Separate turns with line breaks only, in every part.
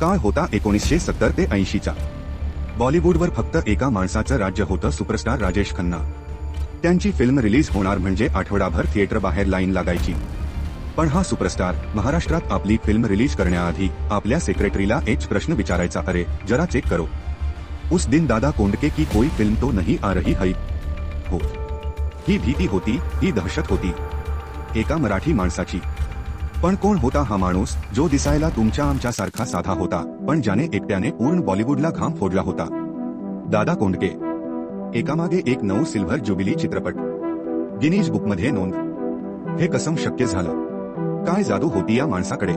काळ होता एकोणीसशे सत्तर ते ऐंशीचा बॉलिवूडवर फक्त एका माणसाचं राज्य होतं सुपरस्टार राजेश खन्ना. त्यांची फिल्म रिलीज होणार म्हणजे आठवडाभर थिएटर बाहेर लाईन लागायची. पण हा सुपरस्टार महाराष्ट्रात आपली फिल्म रिलीज करण्याआधी आपल्या सेक्रेटरीला एक प्रश्न विचारायचा अरे जरा चेक करो. उस दिन दादा कोंडके की कोई फिल्म तो नहीं आ रही है. हो. ही भीती होती ही दहशत होती. एका मराठी माणसाची. पण कोण होता हा माणूस जो दिसायला तुमच्या आमच्या सारखा साधा होता पण ज्याने एकट्याने पूर्ण बॉलिवूडला घाम फोडला होता? दादा कोंडके. एकामागे एक नऊ सिल्व्हर जुबिली चित्रपट. गिनीज बुकमध्ये नोंद. हे कसम शक्य झालं. काय जादू होती या माणसाकडे?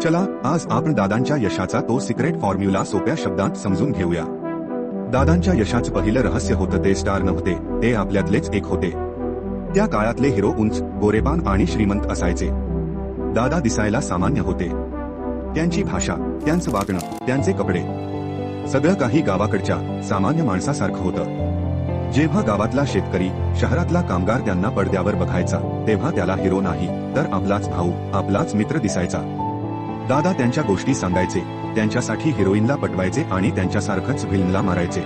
चला आज आपण दादांच्या यशाचा तो सिक्रेट फॉर्म्युला सोप्या शब्दात समजून घेऊया. दादांच्या यशाचं पहिलं रहस्य होतं ते स्टार नव्हते ते आपल्यातलेच एक होते. त्या काळातले हिरो उंच गोरेपान आणि श्रीमंत असायचे. दादा दिसायला सामान्य होते. त्यांची भाषा त्यांचं वागणं त्यांचे कपडे सगळं काही गावाकडच्या सामान्य माणसासारखं होतं. जेव्हा गावातला शेतकरी शहरातला कामगार त्यांना पडद्यावर बघायचा तेव्हा त्याला हिरो नाही तर आपलाच भाऊ आपलाच मित्र दिसायचा. दादा त्यांच्या गोष्टी सांगायचे त्यांच्यासाठी हिरोईनला पटवायचे आणि त्यांच्यासारखंच व्हिलनला मारायचे.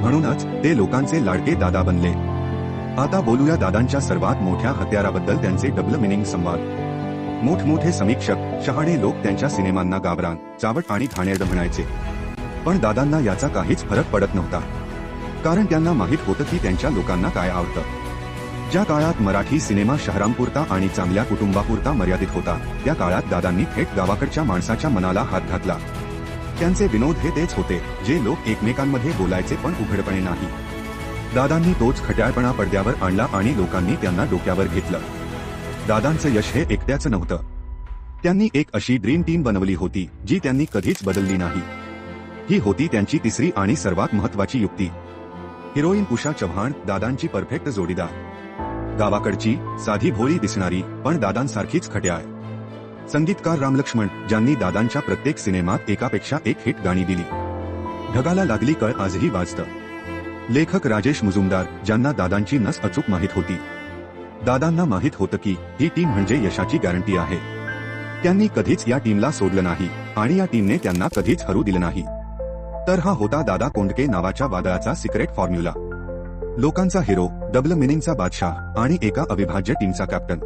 म्हणूनच ते लोकांचे लाडके दादा बनले. आता बोलूया दादांच्या सर्वात मोठ्या हत्याराबद्दल त्यांचे डबल मिनिंग संवाद. मोठमोठे समीक्षक शहाणे लोक त्यांच्या सिनेमांना गाबरान चावट आणि घाणेरड म्हणायचे. पण दादांना याचा काहीच फरक पडत नव्हता. कारण त्यांना माहीत होतं की त्यांच्या लोकांना काय आवडतं. ज्या काळात मराठी सिनेमा शहरांपुरता आणि चांगल्या कुटुंबापुरता मर्यादित होता त्या काळात दादांनी थेट गावाकडच्या माणसाच्या मनाला हात घातला. त्यांचे विनोद हे तेच होते जे लोक एकमेकांमध्ये बोलायचे पण उघडपणे नाही. दादांनी तोच खट्याळपणा पडद्यावर आणला आणि लोकांनी त्यांना डोक्यावर घेतलं. दादांचं यश हे एकट्याचं नव्हतं. त्यांनी एक अशी ड्रीम टीम बनवली होती जी त्यांनी कधीच बदलली नाही. ही होती त्यांची तिसरी आणि सर्वात महत्वाची युक्ती. हिरोईन उषा चव्हाण दादांची परफेक्ट जोडीदार. गावाकडची साधी भोळी दिसणारी पण दादांसारखीच खट्याळ. संगीतकार रामलक्ष्मण ज्यांनी दादांच्या प्रत्येक सिनेमात एकापेक्षा एक हिट गाणी दिली. ढगाला लागली कळ आजही वाजतं. लेखक राजेश मुजुमदार ज्यांना दादांची नस अचूक माहीत होती. दादांना माहीत होतं की ही टीम म्हणजे यशाची गॅरंटी आहे. त्यांनी कधीच या टीमला सोडलं नाही आणि या टीमने त्यांना कधीच हरू दिलं नाही. तर हा होता दादा कोंडके नावाच्या वादळाचा सिक्रेट फॉर्म्युला. लोकांचा हिरो डबल मिनिंगचा बादशाह आणि एका अविभाज्य टीमचा कॅप्टन.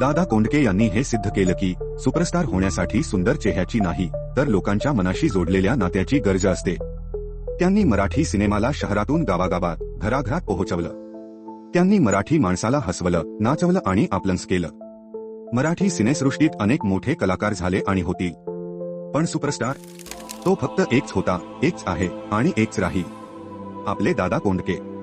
दादा कोंडके यांनी हे सिद्ध केलं की सुपरस्टार होण्यासाठी सुंदर चेहऱ्याची नाही तर लोकांच्या मनाशी जोडलेल्या नात्याची गरज असते. त्यांनी मराठी सिनेमाला शहरातून गावागावात घराघरात पोहोचवलं. त्यांनी मराठी माणसाला हसवलं नाचवलं आणि आपलंच केलं. मराठी सिनेसृष्टीत अनेक मोठे कलाकार झाले आणि होतील. पण सुपरस्टार? तो फक्त एकच होता एकच आहे आणि एकच राहील. आपले दादा कोंडके.